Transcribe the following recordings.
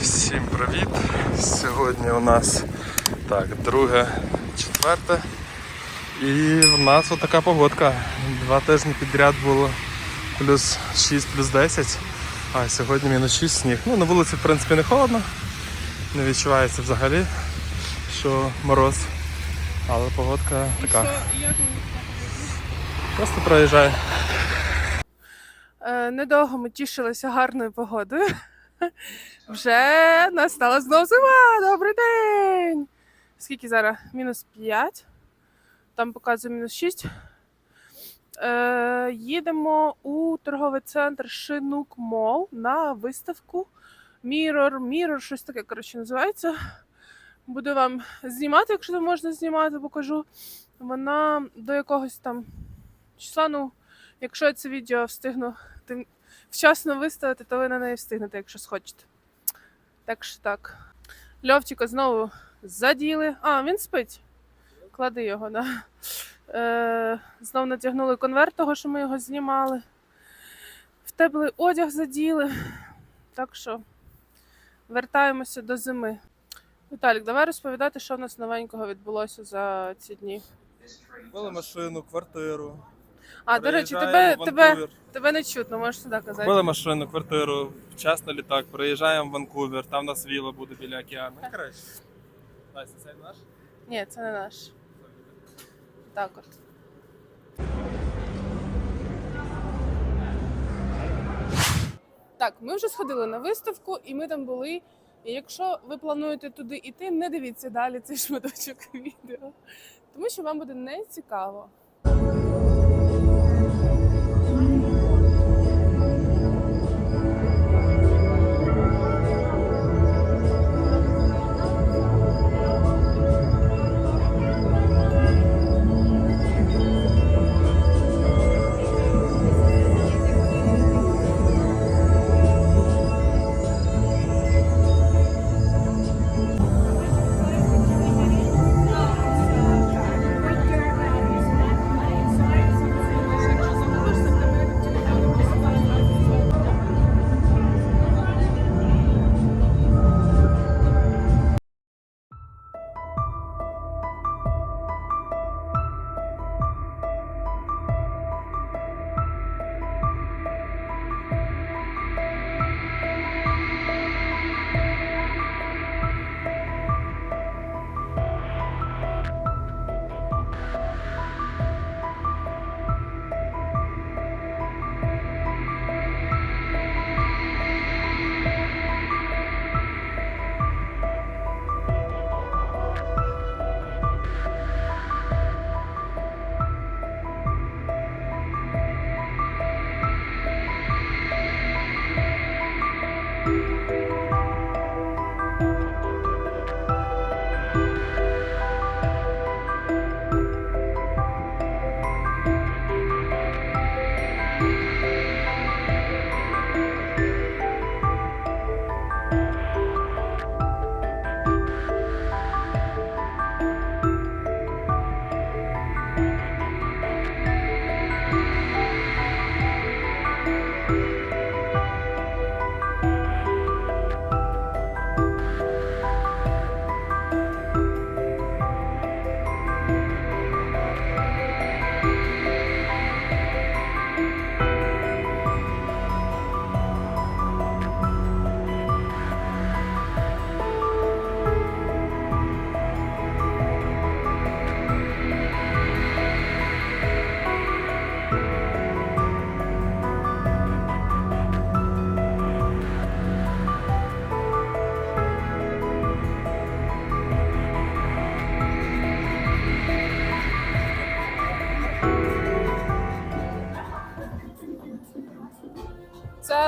Всім привіт! Сьогодні у нас так, друге, четверте. І в нас отака погодка. Два тижні підряд було плюс 6, плюс 10, а сьогодні мінус 6 сніг. Ну, на вулиці, в принципі, не холодно, не відчувається взагалі, що мороз. Але погодка така. Просто проїжджає. Е, Недовго ми тішилися гарною погодою. Вже настала знову зима. Добрий день! Скільки зараз? Мінус 5. Там показує мінус 6. Е, їдемо у торговий центр Шинук Мол на виставку Mirror. Mirror, щось таке, коротше, називається. Буду вам знімати, якщо там можна знімати, покажу. Вона до якогось там числа, ну, якщо я це відео встигну тим вчасно виставити, то ви на неї встигнете, якщо схочете. Так що так. Льовчика знову заділи. А, він спить. Клади його, да. Е, знов натягнули конверт того, що ми його знімали. В теплий одяг заділи. Так що вертаємося до зими. Віталік, давай розповідати, що в нас новенького відбулося за ці дні. Купили машину, квартиру. А, до речі, тебе, тебе, тебе не чутно, можеш сюди казати. Купили машину, квартиру, вчасно літак, приїжджаємо в Ванкувер, там у нас віла буде біля океану. Ну, Коротше. Настя, це наш? Ні, це не наш. Так от. Так, ми вже сходили на виставку, і ми там були. І якщо ви плануєте туди йти, не дивіться далі цей шматочок відео, тому що вам буде не цікаво.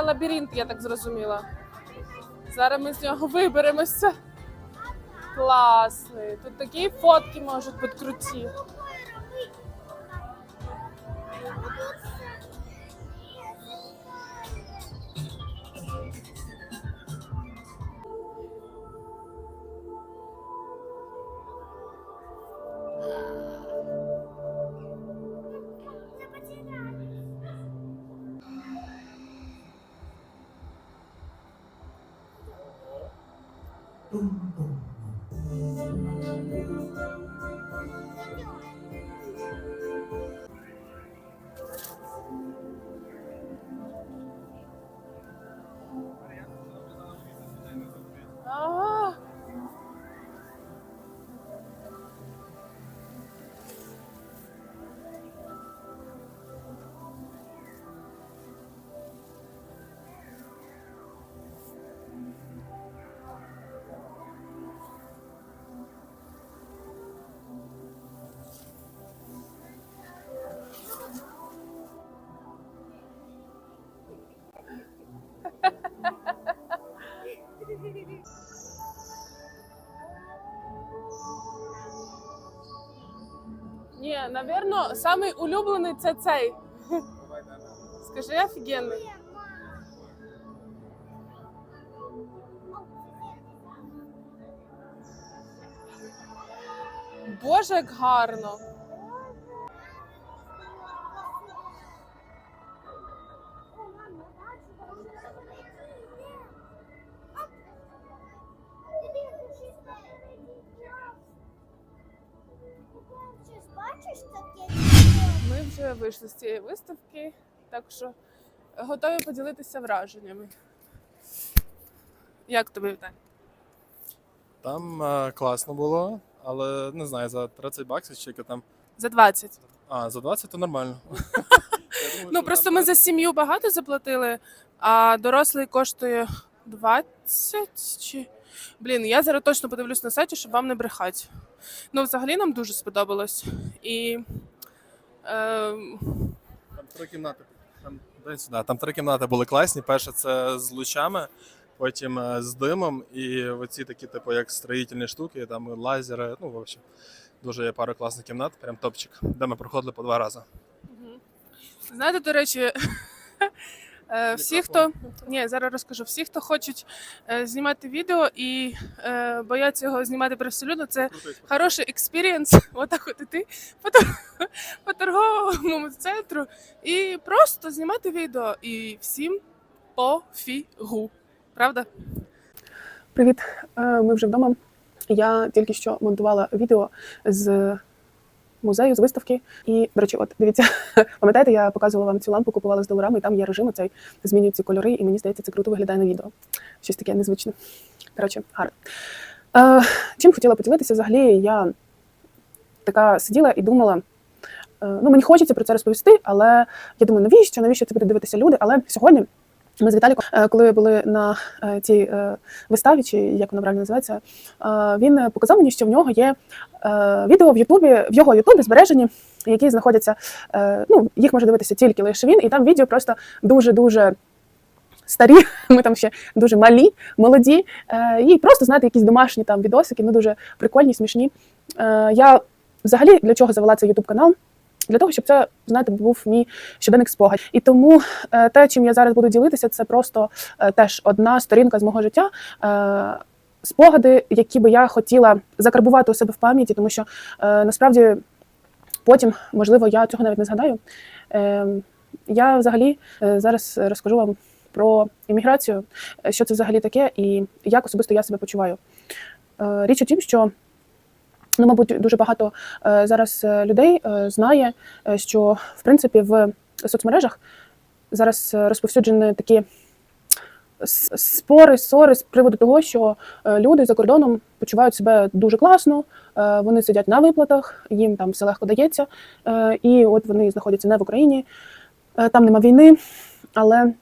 Лабіринт, я так зрозуміла. Зараз ми з нього виберемося. Класний. Тут такі фотки можуть бути круті. Напевно, самий улюблений це цей. Скажи офігенний. Боже, як гарно. Ми вже вийшли з цієї виставки, так що готові поділитися враженнями. Як тобі Віталій? Там е, класно було, але не знаю, за 30 баксів чи яке там. За 20. А, за 20 то нормально. Я думаю, Ну що просто там ми за сім'ю багато заплатили, а дорослий коштує 20 чи. Блін, я зараз точно подивлюсь на сайті, щоб вам не брехати. Ну, взагалі нам дуже сподобалось. І. Е, Там три кімнати. Там, дай сюди. там три кімнати були класні. Перша це з лучами, потім е, з димом, і оці такі, типу, як строїтельні штуки, там лазери. Ну, в общем, дуже є пара класних кімнат, прям топчик, де ми проходили по два рази. Знаєте, до речі, всі, хто ні, зараз розкажу. Всі, хто хочуть е, знімати відео і е, бояться його знімати привселюдно, це хороший експірієнс. Отак от іти по, по торговому центру і просто знімати відео. І всім пофігу. Правда? Привіт, Е, ми вже вдома. Я тільки що монтувала відео з музею, з виставки. І, до речі, от дивіться, пам'ятаєте, я показувала вам цю лампу, купувала з доларами, і там є режим оцей, змінюють кольори, і мені здається, це круто виглядає на відео. Щось таке незвичне. Коротше, гарно. Е, чим хотіла поділитися, взагалі, я така сиділа і думала. е, Ну, мені хочеться про це розповісти, але я думаю, навіщо? Навіщо це будуть дивитися люди? Але сьогодні ми з Віталіком, е, коли були на е, цій е, виставі, чи як вона правильно називається, він показав мені, що в нього є відео в Ютубі, в його Ютубі збережені, які знаходяться. Ну, їх може дивитися тільки лише він, і там відео просто дуже дуже. Старі, ми там ще дуже малі, молоді, і просто знаєте, якісь домашні там відосики, ну дуже прикольні, смішні. Я взагалі для чого завела цей Ютуб канал? Для того, щоб це, знаєте, був мій щоденник спогад. І тому е, те, чим я зараз буду ділитися, це просто е, теж одна сторінка з мого життя. Е, Спогади, які би я хотіла закарбувати у себе в пам'яті, тому що насправді потім, можливо, я цього навіть не згадаю. Я взагалі зараз розкажу вам про імміграцію, що це взагалі таке, і як особисто я себе почуваю. Річ у тім, що ну, мабуть, дуже багато е, зараз е, людей е, знає, що в принципі в соцмережах зараз розповсюджені такі спори, ссори з приводу того, що люди за кордоном почувають себе дуже класно, вони сидять на виплатах, їм там все легко дається, і от вони знаходяться не в Україні, там нема війни. Але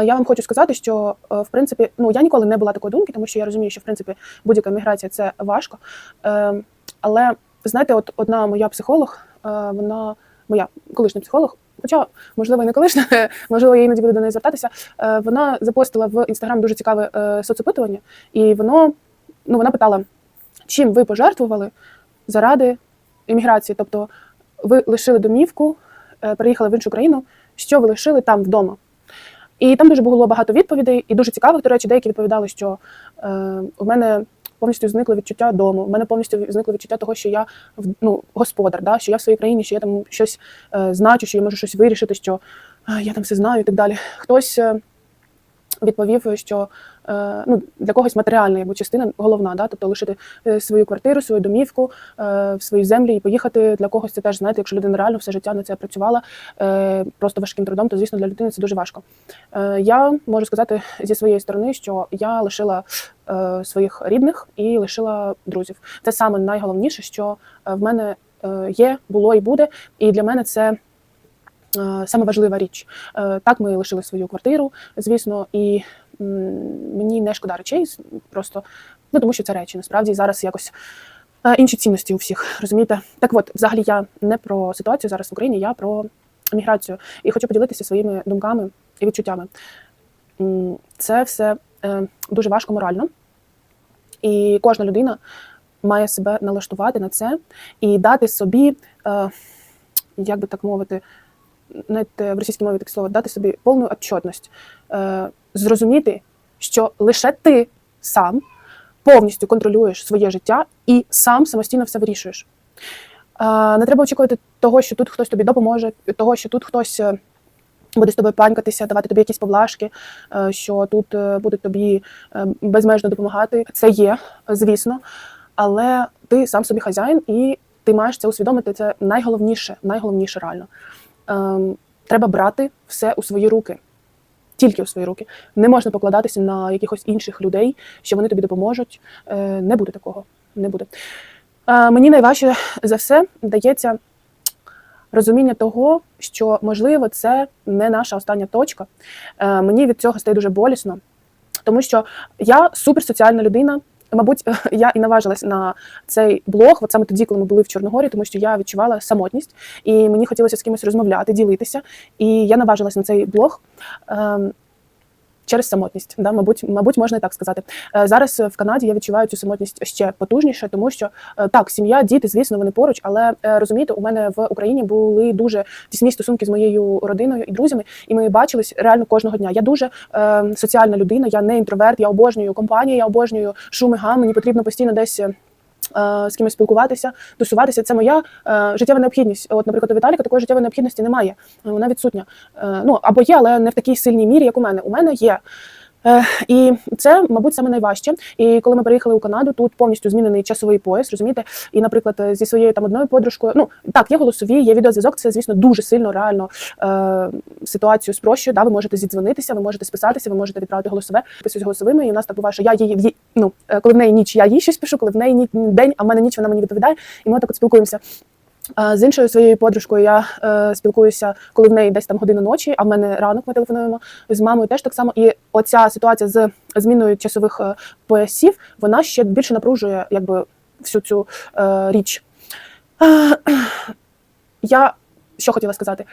я вам хочу сказати, що е, в принципі, ну я ніколи не була такої думки, тому що я розумію, що в принципі будь-яка міграція це важко. Е, Але знаєте, от одна моя психолог, е, вона моя колишня психолог, хоча можливо і не колишня, можливо, я іноді буду до неї звертатися. е, Вона запостила в інстаграм дуже цікаве соцопитування, і воно ну вона питала, чим ви пожертвували заради імміграції? Тобто ви лишили домівку, переїхали в іншу країну, що ви лишили там вдома? І там дуже було багато відповідей, і дуже цікавих, до речі, деякі відповідали, що е, в мене повністю зникло відчуття дому. в мене повністю зникло відчуття того, що я ну, господар, да? що я в своїй країні, що я там щось е, значу, що я можу щось вирішити, що е, я там все знаю і так далі. Хтось е, відповів, що ну, для когось матеріальна якби, частина головна, да? тобто лишити е, свою квартиру, свою домівку, е, свої землі і поїхати. Для когось це теж, знаєте, якщо людина реально все життя на це працювала е, просто важким трудом, то звісно для людини це дуже важко. Е, я можу сказати зі своєї сторони, що я лишила е, своїх рідних і лишила друзів. Це саме найголовніше, що е, в мене е, є, було і буде. І для мене це. е, Саме важлива річ. Е, Так, ми лишили свою квартиру, звісно, і мені не шкода речей, просто ну тому що це речі. Насправді зараз якось е, інші цінності у всіх, розумієте? Так от, взагалі, я не про ситуацію зараз в Україні, я про міграцію. І хочу поділитися своїми думками і відчуттями. Це все е, дуже важко морально, і кожна людина має себе налаштувати на це і дати собі, е, як би так мовити, знаєте, в російській мові таке слово, дати собі повну отчетність, зрозуміти, що лише ти сам повністю контролюєш своє життя і сам самостійно все вирішуєш. Не треба очікувати того, що тут хтось тобі допоможе, того, що тут хтось е, буде з тобою панькатися, давати тобі якісь поблажки, е, що тут е, будуть тобі безмежно допомагати. Це є, звісно, але ти сам собі хазяїн і ти маєш це усвідомити. Це найголовніше, найголовніше реально. Ем, Треба брати все у свої руки. Тільки в свої руки. Не можна покладатися на якихось інших людей, що вони тобі допоможуть. Е, Не буде такого. Не буде. Е, Мені найважче за все дається розуміння того, що можливо це не наша остання точка. Е, Мені від цього стає дуже болісно, тому що я суперсоціальна людина. Мабуть, я і наважилась на цей блог, от саме тоді, коли ми були в Чорногорі, тому що я відчувала самотність, і мені хотілося з кимось розмовляти, ділитися. І я наважилась на цей блог. Через самотність, да, мабуть, мабуть, можна і так сказати. Е, Зараз в Канаді я відчуваю цю самотність ще потужніше, тому що е, так, сім'я, діти, звісно, вони поруч, але е, розумієте, у мене в Україні були дуже тісні стосунки з моєю родиною і друзями, і ми бачились реально кожного дня. Я дуже е, соціальна людина, я не інтроверт, я обожнюю компанію, я обожнюю шум і гам, мені потрібно постійно десь. Е, З кимось спілкуватися, тусуватися це моя е, життєва необхідність. От, наприклад, у Віталіка такої життєвої необхідності немає. Вона відсутня. Е, ну або є, але не в такій сильній мірі, як у мене. У мене є. Е, і це, мабуть, саме найважче. І коли ми приїхали у Канаду, тут повністю змінений часовий пояс, розумієте? І, наприклад, е, зі своєю там одною подружкою, ну так, є голосові, є відеозв'язок. Це, звісно, дуже сильно реально е, ситуацію спрощує. Да, ви можете зідзвонитися, ви можете списатися, ви можете відправити голосове, писують голосовими. І у нас так буває, що я її в ну, е, коли в неї ніч, я їй щось пишу, коли в неї ні, день, а в мене ніч, вона мені відповідає, і ми так от спілкуємося. З іншою своєю подружкою я е, спілкуюся, коли в неї десь там година ночі, а в мене ранок ми телефонуємо з мамою теж так само. І оця ситуація з зміною часових е, поясів, вона ще більше напружує якби всю цю е, річ. Я що хотіла сказати?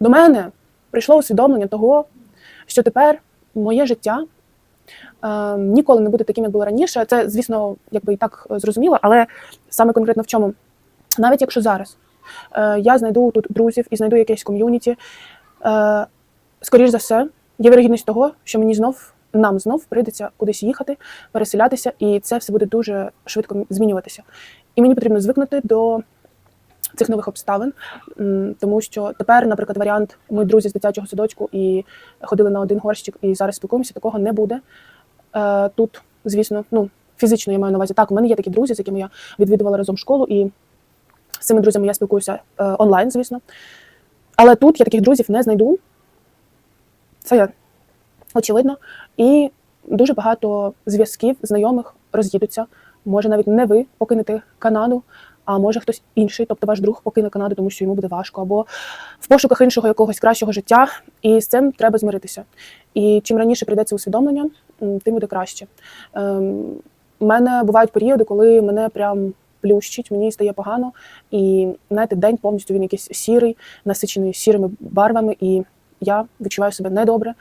До мене прийшло усвідомлення того, що тепер моє життя е, ніколи не буде таким, як було раніше. Це, звісно, якби і так е, зрозуміло, але саме конкретно в чому? Навіть якщо зараз е, я знайду тут друзів і знайду якесь ком'юніті, е, скоріш за все, є вирогідність того, що мені знов, нам знов прийдеться кудись їхати, переселятися, і це все буде дуже швидко змінюватися. І мені потрібно звикнути до цих нових обставин, тому що тепер, наприклад, варіант ми друзі з дитячого садочку і ходили на один горщик, і зараз спілкуємося, такого не буде. Е, Тут, звісно, ну фізично я маю на увазі. Так, у мене є такі друзі, з якими я відвідувала разом школу, і з цими друзями я спілкуюся е, онлайн, звісно. Але тут я таких друзів не знайду. Це є очевидно. І дуже багато зв'язків, знайомих роз'їдуться. Може, навіть не ви покинете Канаду, а може хтось інший, тобто ваш друг покине Канаду, тому що йому буде важко, або в пошуках іншого якогось кращого життя. І з цим треба змиритися. І чим раніше прийде це усвідомлення, тим буде краще. Ем, У мене бувають періоди, коли мене прям плющить, мені стає погано, і знаєте, день повністю він якийсь сірий, насичений сірими барвами, і я відчуваю себе недобре.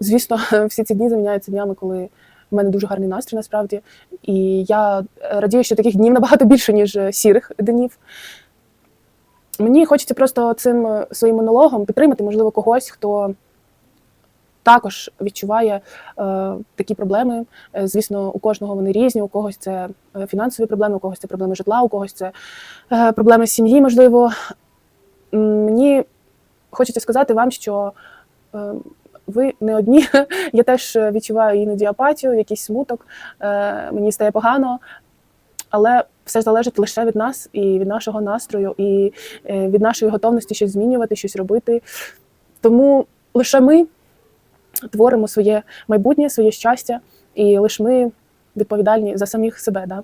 Звісно, всі ці дні заміняються днями, коли в мене дуже гарний настрій насправді. І я радію, що таких днів набагато більше, ніж е, сірих днів. Мені хочеться просто цим е, своїм монологом підтримати, можливо, когось, хто також відчуває е, такі проблеми. Е, Звісно, у кожного вони різні, у когось це е, фінансові проблеми, у когось це проблеми житла, у когось це е, проблеми сім'ї, можливо. Мені хочеться сказати вам, що е, ви не одні. Я теж відчуваю іноді апатію, якийсь смуток. Е, Мені стає погано, але все залежить лише від нас і від нашого настрою, і е, від нашої готовності щось змінювати, щось робити. Тому лише ми творимо своє майбутнє, своє щастя, і лише ми відповідальні за самих себе. Да?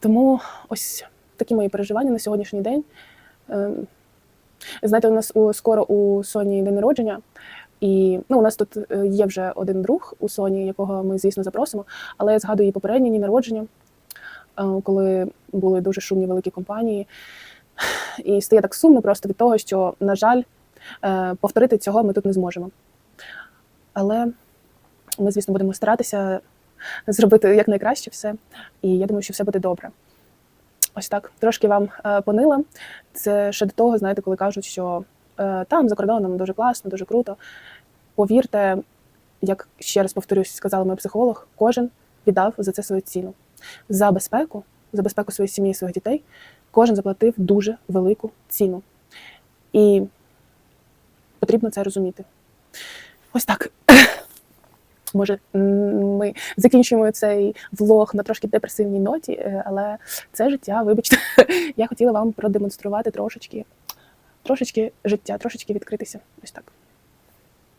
Тому ось такі мої переживання на сьогоднішній день. Ем, Знаєте, у нас скоро у Соні день народження, і ну, у нас тут е, є вже один друг у Соні, якого ми, звісно, запросимо. Але я згадую її попередній день народження, е, коли були дуже шумні великі компанії. І стає так сумно просто від того, що, на жаль, е, повторити цього ми тут не зможемо. Але ми, звісно, будемо старатися зробити якнайкраще все. І я думаю, що все буде добре. Ось так, трошки вам е, понила. Це ще до того, знаєте, коли кажуть, що е, там за кордоном дуже класно, дуже круто. Повірте, як ще раз повторюсь, сказала мій психолог, кожен віддав за це свою ціну. За безпеку, за безпеку своєї сім'ї, своїх дітей, кожен заплатив дуже велику ціну. І потрібно це розуміти. Ось так. Може, ми закінчуємо цей влог на трошки депресивній ноті, е, але це життя, вибачте, я хотіла вам продемонструвати трошечки, трошечки життя, трошечки відкритися. Ось так.